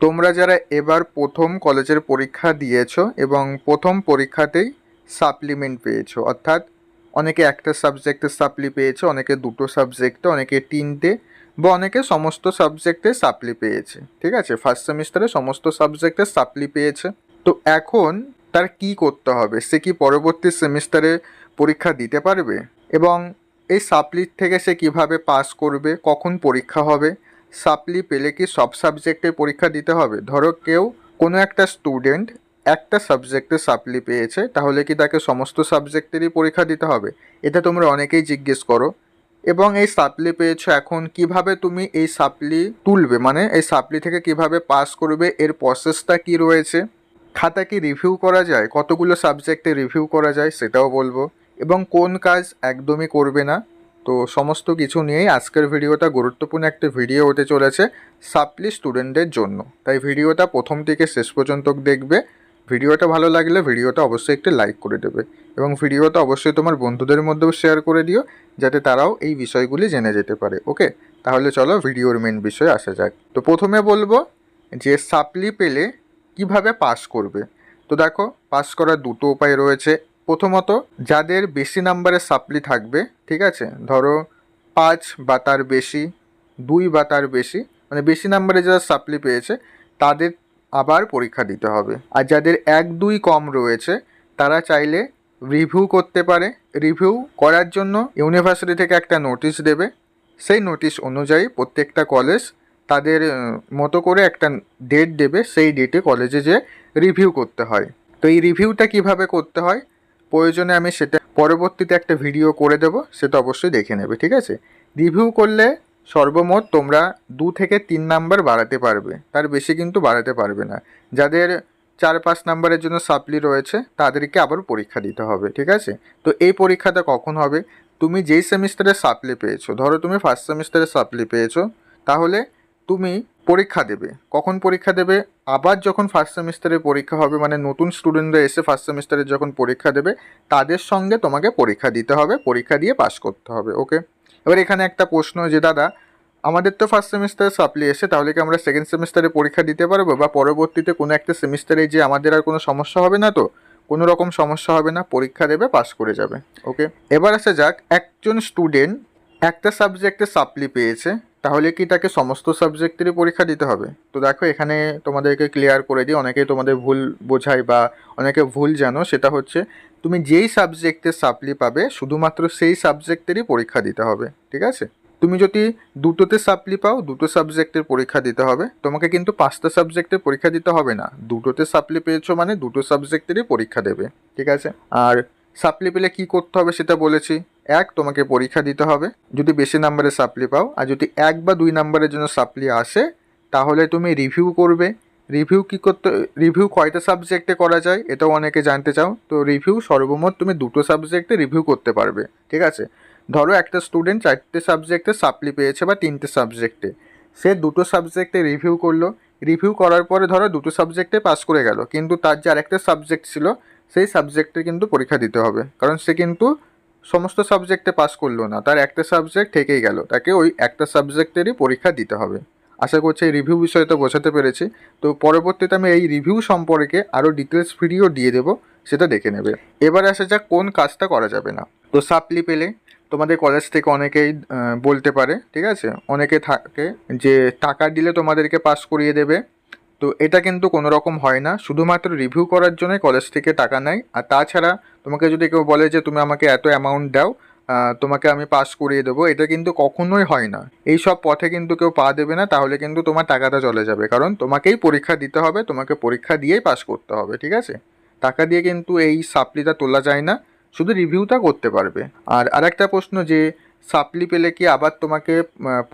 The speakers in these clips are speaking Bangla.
তোমরা যারা এবার প্রথম কলেজের পরীক্ষা দিয়েছ এবং প্রথম পরীক্ষাতেই সাপ্লিমেন্ট পেয়েছ, অর্থাৎ অনেকে একটা সাবজেক্টে সাপ্লি পেয়েছে, অনেকে দুটো সাবজেক্টে অনেকে তিনটে, বা অনেকে সমস্ত সাবজেক্টে সাপ্লি পেয়েছে, ঠিক আছে? ফার্স্ট সেমিস্টারে সমস্ত সাবজেক্টে সাপ্লি পেয়েছে। তো এখন তার কি করতে হবে? সে কি পরবর্তী সেমিস্টারে পরীক্ষা দিতে পারবে? এবং এই সাপ্লির থেকে সে কীভাবে পাস করবে? কখন পরীক্ষা হবে? সাপ্লি পেলে কি সব সাবজেক্টে পরীক্ষা দিতে হবে? ধরো কেউ কোনো একটা স্টুডেন্ট একটা সাবজেক্টে সাপ্লি পেয়েছে, তাহলে কি তাকে সমস্ত সাবজেক্টেরই পরীক্ষা দিতে হবে? এটা তোমরা অনেকেই জিজ্ঞেস করো। এবং এই সাপ্লি পেয়েছ এখন কীভাবে তুমি এই সাপ্লি তুলবে? মানে এই সাপ্লি থেকে কীভাবে পাস করবে? এর প্রসেসটা কি রয়েছে? খাতা কি রিভিউ করা যায়? কতগুলো সাবজেক্টে রিভিউ করা যায়? সেটাও বলব। এবং কোন কাজ একদমই করবে না? তো সমস্ত কিছু নিয়েই আজকের ভিডিওটা গুরুত্বপূর্ণ একটা ভিডিও হতে চলেছে সাপ্লি স্টুডেন্টদের জন্য। তাই ভিডিওটা প্রথম থেকে শেষ পর্যন্ত দেখবে। ভিডিওটা ভালো লাগলে ভিডিওটা অবশ্যই একটু লাইক করে দেবে এবং ভিডিওটা অবশ্যই তোমার বন্ধুদের মধ্যেও শেয়ার করে দিও যাতে তারাও এই বিষয়গুলি জেনে যেতে পারে, ওকে? তাহলে চলো ভিডিওর মেন বিষয়ে আসা যাক। তো প্রথমে বলব যে সাপ্লি পেলে কীভাবে পাস করবে? তো দেখো, পাস করার দুটো উপায় রয়েছে। প্রথমত যাদের বেশি নাম্বারের সাপ্লি থাকবে, ঠিক আছে? ধরো পাঁচ বা তার বেশি, দুই বা তার বেশি মানে বেশি নাম্বারে যারা সাপ্লি পেয়েছে, তাদের আবার পরীক্ষা দিতে হবে। আর যাদের এক, দুই কম রয়েছে, তারা চাইলে রিভিউ করতে পারে। রিভিউ করার জন্য ইউনিভার্সিটি থেকে একটা নোটিশ দেবে। সেই নোটিশ অনুযায়ী প্রত্যেকটা কলেজ তাদের মতো করে একটা ডেট দেবে। সেই ডেটে কলেজে যে রিভিউ করতে হয়। তো এই রিভিউটা কীভাবে করতে হয়? প্রয়োজনে আমি সেটা পরবর্তীতে একটা ভিডিও করে দেব, সেটা অবশ্যই দেখে নেবে, ঠিক আছে? রিভিউ করলে সর্বমোট তোমরা দু থেকে তিন নাম্বার বাড়াতে পারবে, তার বেশি কিন্তু বাড়াতে পারবে না। যাদের চার পাঁচ নাম্বারের জন্য সাপ্লি রয়েছে, তাদেরকে আবার পরীক্ষা দিতে হবে, ঠিক আছে? তো এই পরীক্ষাটা কখন হবে? তুমি যেই সেমিস্টারে সাপ্লি পেয়েছ, ধরো তুমি ফার্স্ট সেমিস্টারে সাপ্লি পেয়েছ, তাহলে তুমি পরীক্ষা দেবে। কখন পরীক্ষা দেবে? আবার যখন ফার্স্ট সেমিস্টারে পরীক্ষা হবে মানে নতুন স্টুডেন্টরা এসে ফার্স্ট সেমিস্টারে যখন পরীক্ষা দেবে, তাদের সঙ্গে তোমাকে পরীক্ষা দিতে হবে, পরীক্ষা দিয়ে পাস করতে হবে ওকে এবার এখানে একটা প্রশ্ন যে, দাদা, আমাদের তো ফার্স্ট সেমিস্টারে সাপ্লি এসে, তাহলে কি আমরা সেকেন্ড সেমিস্টারে পরীক্ষা দিতে পারব? বা পরবর্তীতে কোনো একটা সেমিস্টারে যে আমাদের আর কোনো সমস্যা হবে না তো? কোনো রকম সমস্যা হবে না, পরীক্ষা দেবে পাস করে যাবে ওকে এবার আসা যাক, একজন স্টুডেন্ট একটা সাবজেক্টে সাপ্লি পেয়েছে তাহলে কি তাকে সমস্ত সাবজেক্টেরই পরীক্ষা দিতে হবে? তো দেখো, এখানে তোমাদেরকে ক্লিয়ার করে দিই, অনেকেই তোমাদের ভুল বোঝায় বা অনেকে ভুল জানো, সেটা হচ্ছে তুমি যেই সাবজেক্টে সাপ্লি পাবে, শুধুমাত্র সেই সাবজেক্টেরই পরীক্ষা দিতে হবে, ঠিক আছে? তুমি যদি দুটোতে সাপ্লি পাও, দুটো সাবজেক্টের পরীক্ষা দিতে হবে, তোমাকে কিন্তু পাঁচটা সাবজেক্টের পরীক্ষা দিতে হবে না। দুটোতে সাপ্লি পেয়েছ মানে দুটো সাবজেক্টেরই পরীক্ষা দেবে, ঠিক আছে? আর সাপ্লি পেলে কী করতে হবে সেটা বলেছি। এক, তোমাকে পরীক্ষা দিতে হবে। যদি বেশি নাম্বারে সাপ্লি পাও, আর যদি এক বা দুই নাম্বারের জন্য সাপ্লি আসে, তাহলে তুমি রিভিউ করবে। রিভিউ কী করতে রিভিউ কয়টা সাবজেক্টে করা যায়, এটাও অনেকে জানতে চাও। তো রিভিউ সর্বমোট তুমি দুটো সাবজেক্টে রিভিউ করতে পারবে, ঠিক আছে? ধরো একটা স্টুডেন্ট চারটে সাবজেক্টে সাপ্লি পেয়েছে বা তিনটে সাবজেক্টে সে দুটো সাবজেক্টে রিভিউ করল। রিভিউ করার পরে ধরো দুটো সাবজেক্টে পাস করে গেল। কিন্তু তার যে আরেকটা সাবজেক্ট ছিল, সেই সাবজেক্টে কিন্তু পরীক্ষা দিতে হবে। কারণ সে কিন্তু সমস্ত সাবজেক্টে পাস করল না, তার একটা সাবজেক্ট থেকেই গেল, তাকে ওই একটা সাবজেক্টেরই পরীক্ষা দিতে হবে। আশা করছি এই রিভিউ বিষয়টা বোঝাতে পেরেছি, তো পরবর্তীতে আমি এই রিভিউ সম্পর্কে আরও ডিটেলস ভিডিও দিয়ে দেবো, সেটা দেখে নেবে। এবার আসা যাক কোন কাজটা করা যাবে না। তো সাপ্লি পেলে তোমাদের কলেজ থেকে অনেকেই বলতে পারে, ঠিক আছে? অনেকে থাকে যে টাকা দিলে তোমাদেরকে পাস করিয়ে দেবে তো এটা কিন্তু কোনো রকম হয় না। শুধুমাত্র রিভিউ করার জন্য কলেজ থেকে টাকা নেয়। আর তাছাড়া তোমাকে যদি কেউ বলে যে, তুমি আমাকে এত অ্যামাউন্ট দাও তোমাকে আমি পাস করিয়ে দেবো, এটা কিন্তু কখনোই হয় না। এই সব পথে কিন্তু কেউ পা দেবে না, তাহলে কিন্তু তোমার টাকাটা চলে যাবে। কারণ তোমাকেই পরীক্ষা দিতে হবে, তোমাকে পরীক্ষা দিয়েই পাস করতে হবে, ঠিক আছে? টাকা দিয়ে কিন্তু এই সাপ্লিটা তোলা যায় না, শুধু রিভিউটা করতে পারবে। আর আরেকটা প্রশ্ন যে সাপ্লি পেলে কি আবার তোমাকে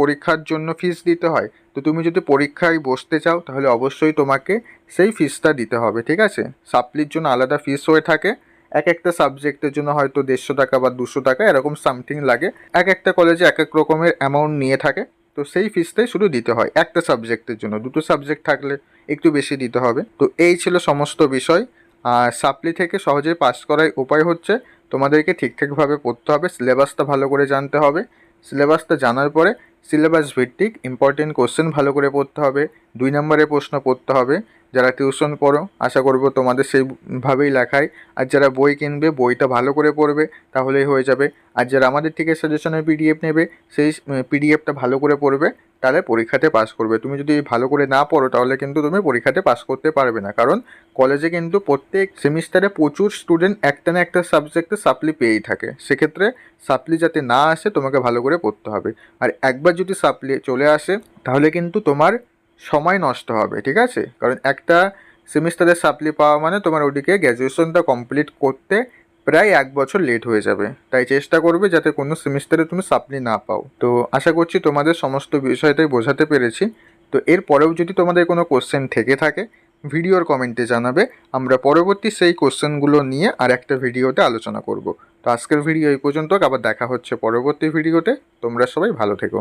পরীক্ষার জন্য ফিস দিতে হয়? তো তুমি যদি পরীক্ষায় বসতে চাও, তাহলে অবশ্যই তোমাকে সেই ফিসটা দিতে হবে, ঠিক আছে? সাপ্লির জন্য আলাদা ফিস হয়ে থাকে। এক একটা সাবজেক্টের জন্য হয়তো দেড়শো টাকা বা দুশো টাকা, এরকম সামথিং লাগে। এক একটা কলেজে এক এক রকমের অ্যামাউন্ট নিয়ে থাকে। তো সেই ফিসটাই শুধু দিতে হয়, একটা সাবজেক্টের জন্য। দুটো সাবজেক্ট থাকলে একটু বেশি দিতে হবে। তো এই ছিল সমস্ত বিষয়। আর সাপ্লি থেকে সহজে পাস করার উপায় হচ্ছে, তোমাদেরকে ঠিকঠাকভাবে পড়তে হবে সিলেবাসটা ভালো করে জানতে হবে। সিলেবাসটা জানার পরে সিলেবাস ভিত্তিক ইম্পর্টেন্ট কোশ্চেন ভালো করে পড়তে হবে, দুই নম্বরের প্রশ্ন পড়তে হবে, যারা টিউশন পড়ো, আশা করব তোমাদের সেইভাবেই লেখায়, আর যারা বই কিনবে, বইটা ভালো করে পড়বে, তাহলেই হয়ে যাবে, আর যারা আমাদের থেকে সাজেশনের পিডিএফ নেবে, সেই পিডিএফটা ভালো করে পড়বে তাহলে পরীক্ষাতে পাস করবে। তুমি যদি ভালো করে না পড়ো, তাহলে কিন্তু তুমি পরীক্ষাতে পাস করতে পারবে না। কারণ কলেজে কিন্তু প্রত্যেক সেমিস্টারে প্রচুর স্টুডেন্ট একটা না একটা সাবজেক্টে সাপ্লি পেয়েই থাকে। সেক্ষেত্রে সাপ্লি যাতে না আসে, তোমাকে ভালো করে পড়তে হবে। আর একবার যদি সাপ্লি চলে আসে, তাহলে কিন্তু তোমার সময় নষ্ট হবে, ঠিক আছে? কারণ একটা সেমিস্টারে সাপ্লি পাওয়া মানে তোমার ওদিকে গ্র্যাজুয়েশনটা কমপ্লিট করতে প্রায় এক বছর লেট হয়ে যাবে। তাই চেষ্টা করবে যাতে কোনো সেমিস্টারে তুমি সাপ্লি না পাও। তো আশা করছি তোমাদের সমস্ত বিষয়টাই বোঝাতে পেরেছি। তো এর পরেও যদি তোমাদের কোনো কোশ্চেন থেকে থাকে, ভিডিওর কমেন্টে জানাবে। আমরা পরবর্তী সেই কোশ্চেনগুলো নিয়ে আর একটা ভিডিওতে আলোচনা করব। তো আজকের ভিডিও এই পর্যন্ত। আবার দেখা হচ্ছে পরবর্তী ভিডিওতে তোমরা সবাই ভালো থেকো।